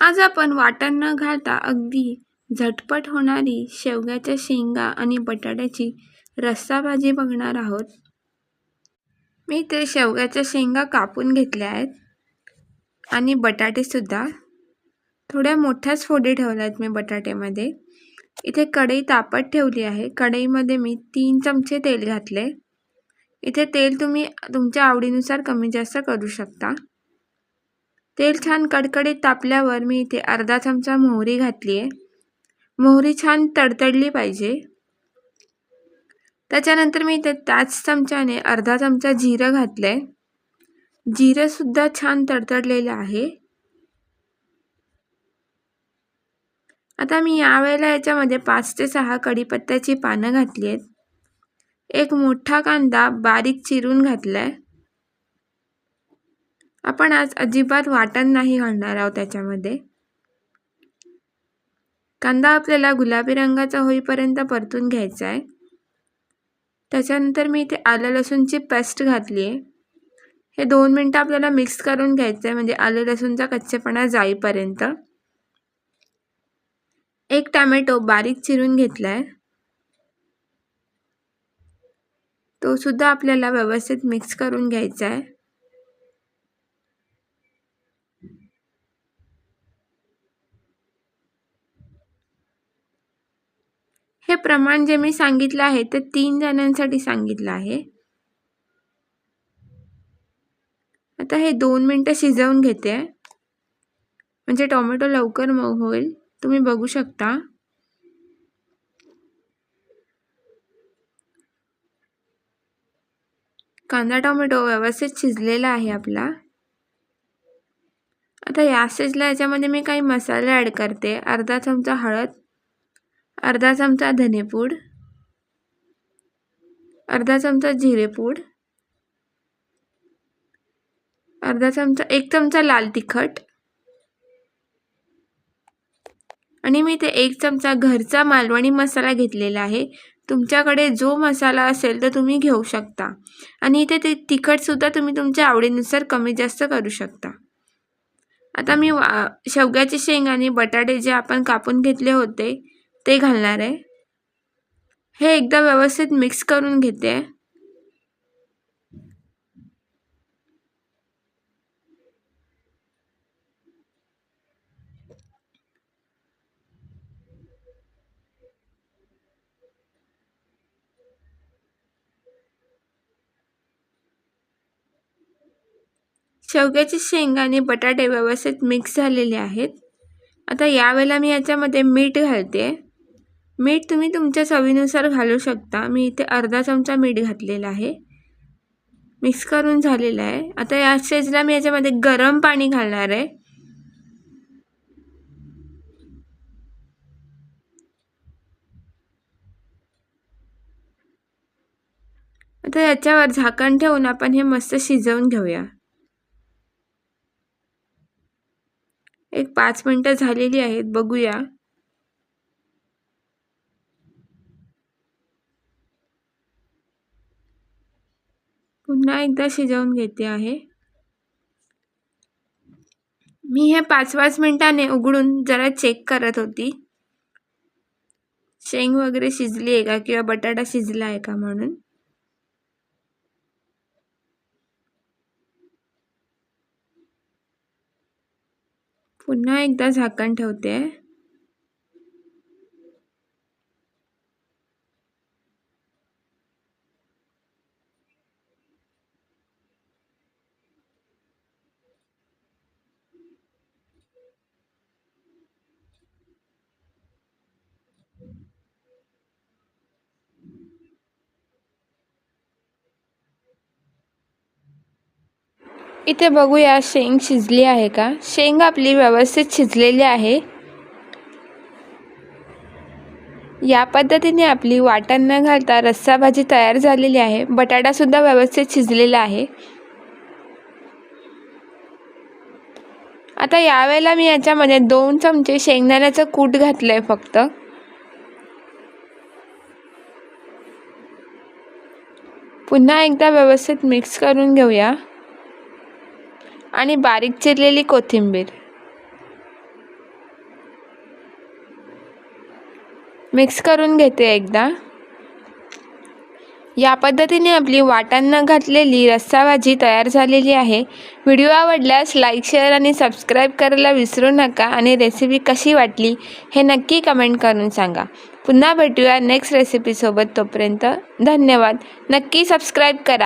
आज आपण वाटण न घालता अगदी झटपट होणारी शेवग्याच्या शेंगा आणि बटाट्याची रस्सा भाजी बघणार आहोत. मी ते शेवग्याच्या शेंगा कापून घेतल्या आहेत आणि बटाटेसुद्धा थोड्या मोठ्याच फोडी ठेवल्या आहेत मी बटाट्यामध्ये. इथे कढई तापत ठेवली आहे. कढईमध्ये मी तीन चमचे तेल घातले. इथे तेल तुम्ही तुमच्या आवडीनुसार कमी जास्त करू शकता. तेल छान कडकडीत तापल्यावर मी इथे अर्धा चमचा मोहरी घातली आहे मोहरी छान तडतडली पाहिजे. त्याच्यानंतर मी इथे त्याच चमच्याने अर्धा चमचा जिरं घातलं आहे जिरंसुद्धा छान तडतडलेलं आहे. आता मी यावेळेला याच्यामध्ये पाच ते सहा कढीपत्त्याची पानं घातली आहेत एक मोठा कांदा बारीक चिरून घातला आहे आपण आज अजिबात वाटण नाही घालणार आहोत त्याच्यामध्ये. कांदा आपल्याला गुलाबी रंगाचा होईपर्यंत परतून घ्यायचा आहे त्याच्यानंतर मी इथे आलं लसूणची पेस्ट घातली आहे हे दोन मिनटं आपल्याला मिक्स करून घ्यायचं आहे म्हणजे आलं लसूणचा कच्चेपणा जाईपर्यंत. एक टॅमॅटो बारीक चिरून घेतला आहे तो सुद्धा आपल्याला व्यवस्थित मिक्स करून घ्यायचा आहे हे प्रमाण जे मी सांगितलं आहे ते तीन जणांसाठी सांगितलं आहे. आता हे दोन मिनटं शिजवून घेते. म्हणजे टोमॅटो लवकर मग होईल. तुम्ही बघू शकता. कांदा टोमॅटो व्यवस्थित शिजलेला आहे आपला. आता या स्टेजला याच्यामध्ये मी काही मसाले ॲड करते. अर्धा चमचा हळद. अर्धा चमचा धनेपूड अर्धा चमचा जिरेपूड अर्धा चमचा एक चमचा लाल तिखट आणि मी ते एक चमचा घरचा मालवणी मसाला घेतलेला आहे. तुमच्याकडे जो मसाला असेल तर तुम्ही घेऊ शकता. आणि इथे ते तिखटसुद्धा तुम्ही तुमच्या आवडीनुसार कमी जास्त करू शकता. आता मी वा शेवग्याचे शेंग आणि बटाटे जे आपण कापून घेतले होते ते घालणार आहे. हे एकदा व्यवस्थित मिक्स करून घेते. शेवग्याची शेंग आणि बटाटे व्यवस्थित मिक्स झालेले आहेत. आता यावेळेला मी याच्यामध्ये मीठ घालते. मीठ तुम्ही तुमच्या चवीनुसार घालू शकता. मी इथे अर्धा चमचा मीठ घातलेला आहे. मिक्स करून झालेलं आहे. आता या स्टेजला मी याच्यामध्ये गरम पाणी घालणार आहे. आता याच्यावर झाकण ठेवून आपण हे मस्त शिजवून घेऊया. एक पाच मिनटं झालेली आहेत. बघूया. पुन्हा एकदा शिजवून घेते आहे. मी हे पाच पाच मिनिटाने उघडून जरा चेक करत होती. शेंग वगैरे शिजली आहे का किंवा बटाटा शिजला आहे का म्हणून? पुन्हा एकदा झाकण ठेवते. इथे बघूया शेंग शिजली आहे का? शेंग आपली व्यवस्थित शिजलेली आहे. या पद्धतीने आपली वाटण न घालता रस्सा भाजी तयार झालेली आहे. बटाटासुद्धा व्यवस्थित शिजलेला आहे. आता यावेळेला मी याच्यामध्ये दोन चमचे शेंगदाण्याचं कूट घातलं आहे फक्त. पुन्हा एकदा व्यवस्थित मिक्स करून घेऊया. आणि बारीक चिरलेली कोथिंबीर. मिक्स करून घेते एकदा. या पद्धतीने आपली वाटांना घातलेली रस्सा भाजी तयार झालेली आहे. व्हिडिओ आवडल्यास लाईक शेअर आणि सबस्क्राईब करायला विसरू नका आणि रेसिपी कशी वाटली हे नक्की कमेंट करून सांगा. पुन्हा भेटूया नेक्स्ट रेसिपीसोबत तोपर्यंत धन्यवाद. नक्की सबस्क्राईब करा.